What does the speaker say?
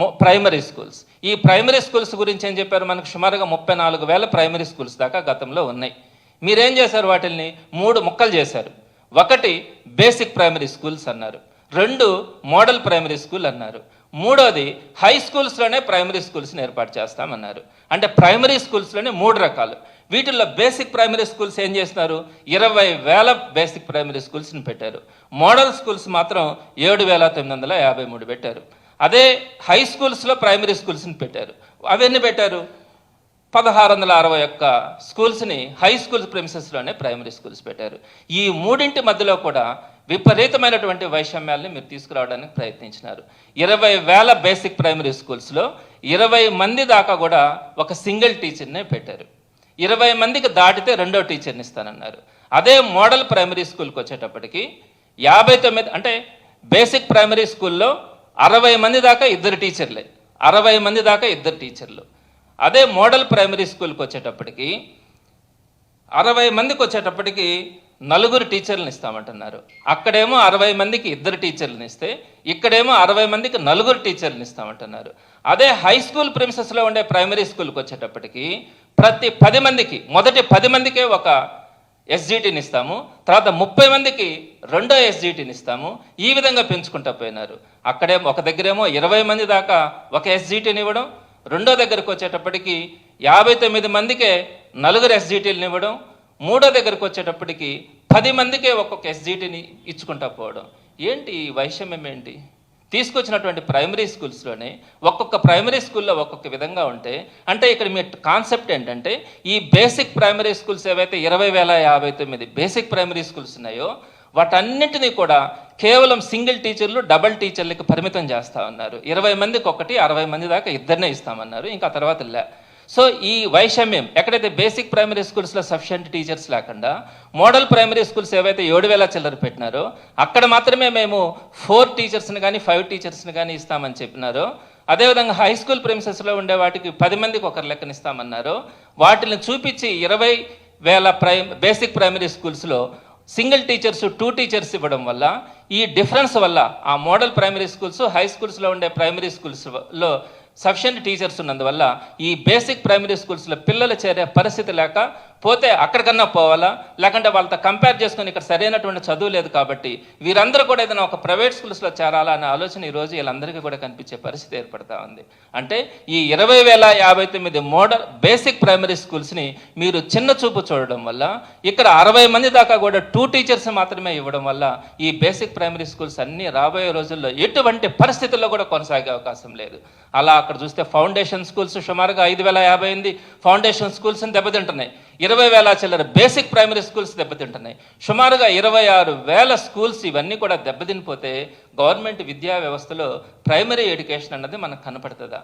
Primary schools ఈ primary schools గురించి ఏం చెప్పారు మనకు? సుమారుగా ముప్పై నాలుగు వేల ప్రైమరీ స్కూల్స్ దాకా గతంలో ఉన్నాయి. మీరేం చేశారు వాటిల్ని? మూడు ముక్కలు చేశారు. ఒకటి బేసిక్ ప్రైమరీ స్కూల్స్ అన్నారు. రెండు మోడల్ ప్రైమరీ స్కూల్ అన్నారు. మూడోది హై స్కూల్స్లోనే ప్రైమరీ స్కూల్స్ని ఏర్పాటు చేస్తామన్నారు. అంటే ప్రైమరీ స్కూల్స్లోనే మూడు రకాలు. వీటిల్లో బేసిక్ ప్రైమరీ స్కూల్స్ ఏం చేస్తున్నారు? ఇరవై వేల బేసిక్ ప్రైమరీ స్కూల్స్ని పెట్టారు. మోడల్ స్కూల్స్ మాత్రం ఏడు వేల తొమ్మిది వందల యాభై మూడు పెట్టారు. అదే హై స్కూల్స్లో ప్రైమరీ స్కూల్స్ని పెట్టారు. అవన్నీ పెట్టారు? పదహారు వందల అరవై ఒక్క స్కూల్స్ని హై స్కూల్స్ ప్రిమిసెస్లోనే ప్రైమరీ స్కూల్స్ పెట్టారు. ఈ మూడింటి మధ్యలో కూడా విపరీతమైనటువంటి వైషమ్యాల్ని మీరు తీసుకురావడానికి ప్రయత్నించినారు. ఇరవై వేల బేసిక్ ప్రైమరీ స్కూల్స్లో ఇరవై మంది దాకా కూడా ఒక సింగిల్ టీచర్నే పెట్టారు. ఇరవై మందికి దాటితే రెండో టీచర్ని ఇస్తానన్నారు. అదే మోడల్ ప్రైమరీ స్కూల్కి వచ్చేటప్పటికి యాభై తొమ్మిది అంటే బేసిక్ ప్రైమరీ స్కూల్లో అరవై మంది దాకా ఇద్దరు టీచర్లే. అరవై మంది దాకా ఇద్దరు టీచర్లు. అదే మోడల్ ప్రైమరీ స్కూల్కి వచ్చేటప్పటికి అరవై మందికి వచ్చేటప్పటికి నలుగురు టీచర్లను ఇస్తామంటున్నారు. అక్కడేమో అరవై మందికి ఇద్దరు టీచర్లను ఇస్తే ఇక్కడేమో అరవై మందికి నలుగురు టీచర్లను ఇస్తామంటున్నారు. అదే హై స్కూల్ ప్రిన్సెస్లో ఉండే ప్రైమరీ స్కూల్కి వచ్చేటప్పటికి ప్రతి పది మందికి మొదటి పది మందికే ఒక ఎస్జిటిని ఇస్తాము. తర్వాత ముప్పై మందికి రెండో ఎస్జిటిని ఇస్తాము. ఈ విధంగా పెంచుకుంటా పోయినారు. అక్కడే ఒక దగ్గరేమో ఇరవై మంది దాకా ఒక ఎస్జిటిని ఇవ్వడం రెండో దగ్గరకు వచ్చేటప్పటికి యాభై తొమ్మిది మందికే నలుగురు ఎస్జిటీలను ఇవ్వడం మూడో దగ్గరకు వచ్చేటప్పటికి పది మందికే ఒక్కొక్క ఎస్జిటిని ఇచ్చుకుంటా పోవడం. ఏంటి ఈ వైషమ్యం ఏంటి? తీసుకొచ్చినటువంటి ప్రైమరీ స్కూల్స్లోనే ఒక్కొక్క ప్రైమరీ స్కూల్లో ఒక్కొక్క విధంగా ఉంటే అంటే ఇక్కడ మీ కాన్సెప్ట్ ఏంటంటే ఈ బేసిక్ ప్రైమరీ స్కూల్స్ ఏవైతే ఇరవై వేల యాభై తొమ్మిది బేసిక్ ప్రైమరీ స్కూల్స్ ఉన్నాయో వాటన్నింటినీ కూడా కేవలం సింగిల్ టీచర్లు డబల్ టీచర్లకి పరిమితం చేస్తా ఉన్నారు. ఇరవై మందికి ఒకటి అరవై మంది దాకా ఇద్దరినే ఇస్తామన్నారు. ఇంకా తర్వాత లే. సో ఈ వైషమ్యం ఎక్కడైతే బేసిక్ ప్రైమరీ స్కూల్స్లో సఫిషియంట్ టీచర్స్ లేకుండా మోడల్ ప్రైమరీ స్కూల్స్ ఏవైతే ఏడు వేల చిల్లర పెట్టినారో అక్కడ మాత్రమే మేము ఫోర్ టీచర్స్ని కానీ ఫైవ్ టీచర్స్ని కానీ ఇస్తామని చెప్పినారు అదేవిధంగా హై స్కూల్ ప్రిమిసెస్లో ఉండే వాటికి పది మందికి ఒకరు లెక్కన ఇస్తామన్నారు వాటిని చూపించి ఇరవై వేల ప్రై బేసిక్ ప్రైమరీ స్కూల్స్లో సింగిల్ టీచర్స్ టూ టీచర్స్ ఇవ్వడం వల్ల ఈ డిఫరెన్స్ వల్ల ఆ మోడల్ ప్రైమరీ స్కూల్స్ హై స్కూల్స్లో ఉండే ప్రైమరీ స్కూల్స్లో సఫిషియంట్ టీచర్స్ ఉన్నందువల్ల ఈ బేసిక్ ప్రైమరీ స్కూల్స్లో పిల్లలు చేరే పరిస్థితి లేక పోతే అక్కడికన్నా పోవాలా? లేకుంటే వాళ్ళతో కంపేర్ చేసుకుని ఇక్కడ సరైనటువంటి చదువు లేదు కాబట్టి వీరందరూ కూడా ఏదైనా ఒక ప్రైవేట్ స్కూల్స్లో చేరాలా అనే ఆలోచన ఈ రోజు వీళ్ళందరికీ కూడా కనిపించే పరిస్థితి ఏర్పడతా ఉంది. అంటే ఈ ఇరవై వేల యాభై తొమ్మిది మోడల్ బేసిక్ ప్రైమరీ స్కూల్స్ని మీరు చిన్న చూపు చూడడం వల్ల ఇక్కడ అరవై మంది దాకా కూడా టూ టీచర్స్ మాత్రమే ఇవ్వడం వల్ల ఈ బేసిక్ ప్రైమరీ స్కూల్స్ అన్నీ రాబోయే రోజుల్లో ఎటువంటి పరిస్థితుల్లో కూడా కొనసాగే అవకాశం లేదు. అలా అక్కడ చూస్తే ఫౌండేషన్ స్కూల్స్ సుమారుగా ఐదు వేల యాభై ఎనిమిది ఫౌండేషన్ స్కూల్స్ దెబ్బతింటున్నాయి. ఇరవై వేల చిల్లర బేసిక్ ప్రైమరీ స్కూల్స్ దెబ్బతింటున్నాయి. సుమారుగా ఇరవై ఆరు వేల స్కూల్స్ ఇవన్నీ కూడా దెబ్బతినిపోతే గవర్నమెంట్ విద్యా వ్యవస్థలో ప్రైమరీ ఎడ్యుకేషన్ అన్నది మనకు కనపడుతుందా?